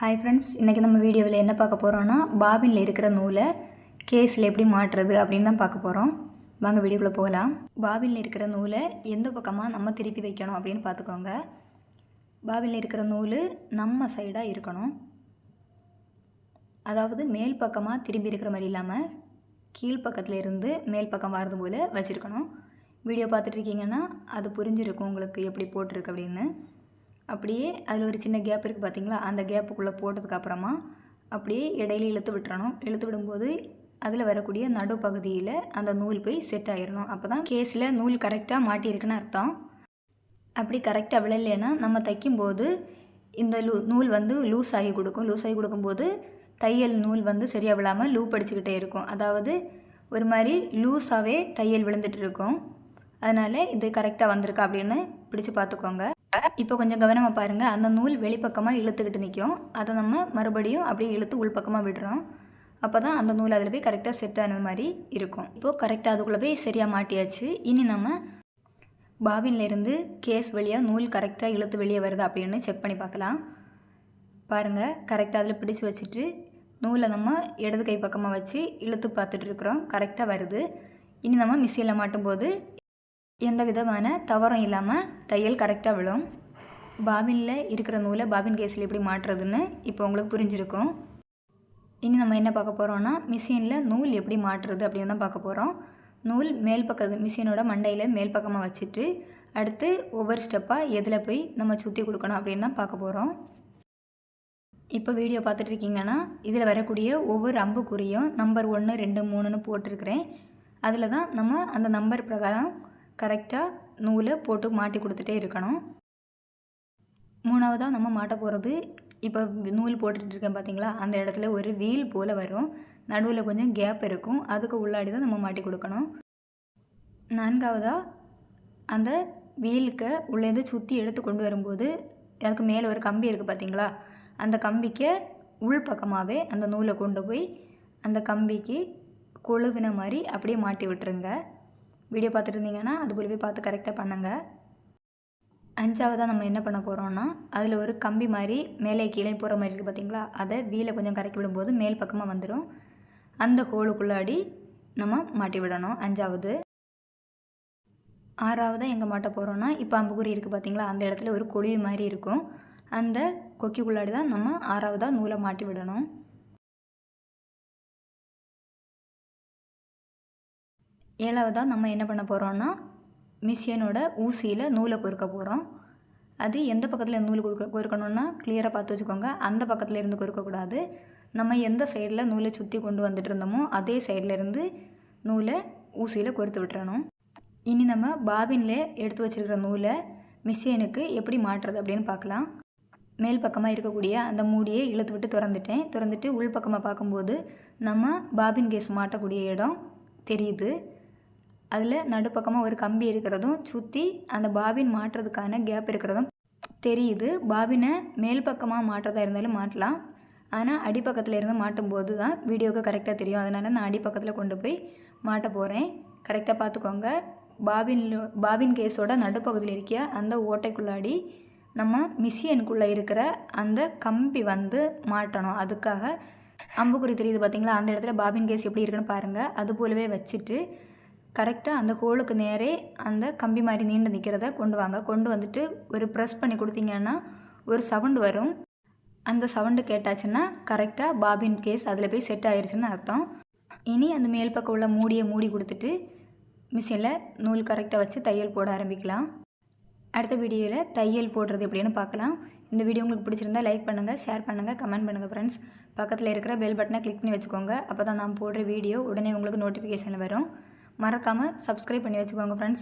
Hi friends இன்றைக்கி நம்ம வீடியோவில் என்ன பார்க்க போகிறோன்னா பாபினில் இருக்கிற நூலை கேஸில் எப்படி மாட்டுறது அப்படின்னு தான் பார்க்க போகிறோம் வாங்க வீடியோக்குள்ளே போகலாம். பாபினில் இருக்கிற நூலை எந்த பக்கமாக நம்ம திருப்பி வைக்கணும் அப்படின்னு பார்த்துக்கோங்க. பாபினில் இருக்கிற நூல் நம்ம சைடாக இருக்கணும். அதாவது மேல் பக்கமாக திரும்பி இருக்கிற மாதிரி இல்லாமல் கீழ்ப்பக்கத்தில் இருந்து மேல் பக்கம் வரது போல் வச்சுருக்கணும். வீடியோ பார்த்துட்டு இருக்கீங்கன்னா அது புரிஞ்சிருக்கும் உங்களுக்கு எப்படி போட்டிருக்கு அப்படின்னு. அப்படியே அதில் ஒரு சின்ன கேப் இருக்குது பார்த்தீங்களா? அந்த கேப்புக்குள்ளே போட்டதுக்கப்புறமா அப்படியே இடையில இழுத்து விட்டுறணும். இழுத்து விடும்போது அதில் வரக்கூடிய நடுப்பகுதியில் அந்த நூல் போய் செட் ஆகிடணும் அப்போ தான் கேஸில் நூல் கரெக்டாக மாட்டியிருக்குன்னு அர்த்தம். அப்படி கரெக்டாக விழலைன்னா நம்ம தைக்கும்போது இந்த லூ நூல் வந்து லூஸ் ஆகி கொடுக்கும். லூஸ் ஆகி கொடுக்கும்போது தையல் நூல் வந்து சரியாக விழாமல் லூப் அடிச்சுக்கிட்டே இருக்கும். அதாவது ஒரு மாதிரி லூஸாகவே தையல் விழுந்துட்டு இருக்கும். அதனால் இது கரெக்டாக வந்திருக்கா அப்படின்னு பிடிச்சி பார்த்துக்கோங்க. இப்போ கொஞ்சம் கவனமாக பாருங்கள் அந்த நூல் வெளிப்பக்கமாக இழுத்துக்கிட்டு நிற்கும் அதை நம்ம மறுபடியும் அப்படியே இழுத்து உள்பக்கமாக விடுறோம். அப்போ தான் அந்த நூல் அதில் போய் கரெக்டாக செட் ஆன மாதிரி இருக்கும். இப்போது கரெக்டாக அதுக்குள்ளே போய் சரியாக மாட்டியாச்சு. இனி நம்ம பாபின்லேருந்து கேஸ் வழியாக நூல் கரெக்டாக இழுத்து வெளியே வருது அப்படின்னு செக் பண்ணி பார்க்கலாம். பாருங்கள் கரெக்டாக அதில் பிடிச்சி வச்சுட்டு நூலை நம்ம இடது கை பக்கமாக வச்சு இழுத்து பார்த்துட்டு இருக்கிறோம். கரெக்டாக வருது. இனி நம்ம மிஷினில் மாட்டும்போது எந்த விதமான தவறும் இல்லாமல் தையல் கரெக்டாக விழும். பாபினில் இருக்கிற நூலை பாபின் கேஸில் எப்படி மாட்டுறதுன்னு இப்போ உங்களுக்கு புரிஞ்சிருக்கும். இனி நம்ம என்ன பார்க்க போகிறோம்னா மிஷினில் நூல் எப்படி மாட்டுறது அப்படின்னு தான் பார்க்க போகிறோம் நூல் மேல் பக்கத்து மிஷினோட மண்டையில் மேல் பக்கமாக வச்சுட்டு அடுத்து ஒவ்வொரு ஸ்டெப்பாக எதில் போய் நம்ம சுற்றி கொடுக்கணும் அப்படின்னு தான் பார்க்க போகிறோம் இப்போ வீடியோ பார்த்துட்டு இருக்கீங்கன்னா இதில் வரக்கூடிய ஒவ்வொரு அம்புக்குறியும் நம்பர் ஒன்று ரெண்டு மூணுன்னு போட்டிருக்கிறேன். அதில் தான் நம்ம அந்த நம்பர் பிரகாரம் கரெக்டாக நூலை போட்டு மாட்டி கொடுத்துட்டே இருக்கணும். மூணாவதாக நம்ம மாட்ட போகிறது இப்போ நூல் போட்டுட்டு இருக்கேன் பார்த்தீங்களா அந்த இடத்துல ஒரு வீல் போல் வரும். நடுவில் கொஞ்சம் கேப் இருக்கும். அதுக்கு உள்ளாடி தான் நம்ம மாட்டி கொடுக்கணும். நான்காவதாக அந்த வீலுக்கு உள்ளேருந்து சுற்றி எடுத்து கொண்டு வரும்போது அதுக்கு மேலே ஒரு கம்பி இருக்குது பார்த்தீங்களா அந்த கம்பிக்கு உள் பக்கமாகவே அந்த நூலை கொண்டு போய் அந்த கம்பிக்கு கொழுவின மாதிரி அப்படியே மாட்டி விட்டுருங்க. வீடியோ பார்த்துருந்தீங்கன்னா அது போலவே பார்த்து கரெக்டாக பண்ணுங்கள் அஞ்சாவதாக நம்ம என்ன பண்ண போகிறோம்னா அதில் ஒரு கம்பி மாதிரி மேலே கீழே போகிற மாதிரி இருக்குது பார்த்தீங்களா அதை வீலை கொஞ்சம் கறக்கி விடும்போது மேல் பக்கமாக வந்துடும் அந்த ஹோலுக்குள்ளாடி நம்ம மாட்டி விடணும் அஞ்சாவது. ஆறாவதாக எங்கே மாட்ட போகிறோன்னா இப்போ அம்புக்குறி இருக்குது பார்த்தீங்களா அந்த இடத்துல ஒரு கொழுவி மாதிரி இருக்கும். அந்த கொக்கிக்குள்ளாடி தான் நம்ம ஆறாவதாக நூலை மாட்டி விடணும். ஏழாவதாக நம்ம என்ன பண்ண போகிறோம்னா மிஷினோட ஊசியில் நூலை கொறுக்க போகிறோம் அது எந்த பக்கத்தில் நூல் கொடுக்க கொறுக்கணும்னா கிளியராக பார்த்து வச்சுக்கோங்க. அந்த பக்கத்தில் இருந்து கொறுக்கக்கூடாது நம்ம எந்த சைடில் நூலை சுற்றி கொண்டு வந்துட்டு இருந்தோமோ அதே சைடில் இருந்து நூலை ஊசியில் கொறுத்து விட்டுறணும். இனி நம்ம பாபின்ல எடுத்து வச்சுருக்கிற நூலை மிஷினுக்கு எப்படி மாட்டுறது அப்படின்னு பார்க்கலாம். மேல் பக்கமாக இருக்கக்கூடிய அந்த மூடியை இழுத்து விட்டு திறந்துட்டேன். திறந்துட்டு உள் பக்கமாக பார்க்கும்போது நம்ம பாபின் கேஸ் மாட்டக்கூடிய இடம் தெரியுது. அதில் நடுப்பக்கமாக ஒரு கம்பி இருக்கிறதும் சுற்றி அந்த பாபின் மாட்டுறதுக்கான கேப் இருக்கிறதும் தெரியுது. பாபினை மேல் பக்கமாக மாட்டுறதா இருந்தாலும் மாட்டலாம். ஆனால் அடிப்பக்கத்தில் இருந்து மாட்டும்போது தான் வீடியோவுக்கு கரெக்டாக தெரியும். அதனால் நான் அடிப்பக்கத்தில் கொண்டு போய் மாட்ட போகிறேன் கரெக்டாக பார்த்துக்கோங்க பாபின் பாபின் கேஸோட நடுப்பகுதியில் இருக்க அந்த ஓட்டைக்குள்ளாடி நம்ம மிஷினுக்குள்ளே இருக்கிற அந்த கம்பி வந்து மாட்டணும். அதுக்காக அம்புக்குறி தெரியுது பார்த்தீங்களா அந்த இடத்துல பாபின் கேஸ் எப்படி இருக்குன்னு பாருங்கள் அது போலவே வச்சுட்டு கரெக்டாக அந்த ஹோலுக்கு நேரே அந்த கம்பி மாதிரி நீண்டு நிற்கிறத கொண்டு வாங்க. கொண்டு வந்துட்டு ஒரு ப்ரெஸ் பண்ணி கொடுத்தீங்கன்னா ஒரு சவுண்டு வரும். அந்த சவுண்டு கேட்டாச்சுன்னா கரெக்டாக பாபின் கேஸ் அதில் போய் செட் ஆயிடுச்சுன்னு அர்த்தம். இனி அந்த மேல் பக்கம் உள்ள மூடியை மூடி கொடுத்துட்டு மிஷினில் நூல் கரெக்டாக வச்சு தையல் போட ஆரம்பிக்கலாம். அடுத்த வீடியோவில் தையல் போடுறது எப்படின்னு பார்க்கலாம். இந்த வீடியோ உங்களுக்கு பிடிச்சிருந்தா லைக் பண்ணுங்கள் ஷேர் பண்ணுங்கள் கமெண்ட் பண்ணுங்கள் ஃப்ரெண்ட்ஸ் பக்கத்தில் இருக்கிற பெல் பட்டனை கிளிக் பண்ணி வச்சுக்கோங்க. அப்போ தான் நான் போடுற வீடியோ உடனே உங்களுக்கு நோட்டிஃபிகேஷனில் வரும். மறக்காமல் சப்ஸ்கிரைப் பண்ணி வச்சுக்கோங்க ஃப்ரெண்ட்ஸ்